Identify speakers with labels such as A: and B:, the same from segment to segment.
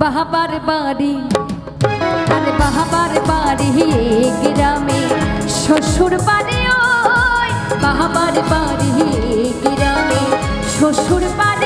A: বাহাবার বাড়ি আরে বাহাবার বাড়ি গ্রামে শ্বশুর বাড়ি ওই বাহাবার বাড়ি গ্রামে শ্বশুর বাড়ি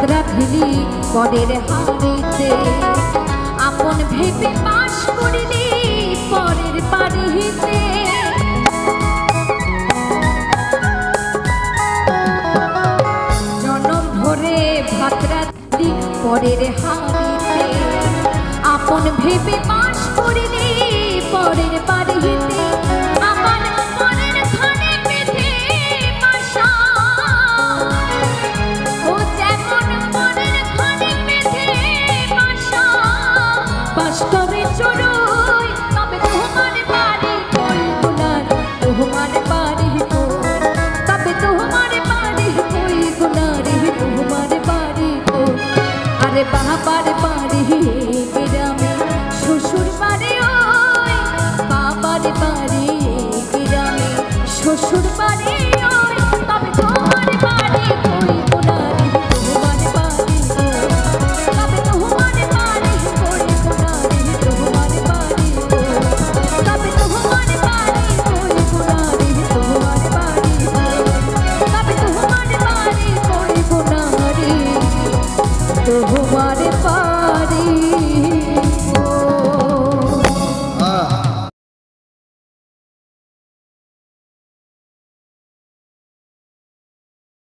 A: ফেলি পরের হাড়িতে। আপন ভেবে বাস করিলি পরের বাড়িতে। জনম ভরে ভাতরা দিলি পরের হাড়িতে। আপন ভেবে বাস করিলি অষ্টমী চড়ুই তবে তোমার বাড়ি কই গুলার তোমার বাড়ি কই তবে তোমার বাড়ি কই গুলার তোমার বাড়ি কই আরে বাবার বাড়ি গ্রামে শ্বশুর বাড়ি ওই, বাবার বাড়ি গ্রামে শ্বশুর বাড়ি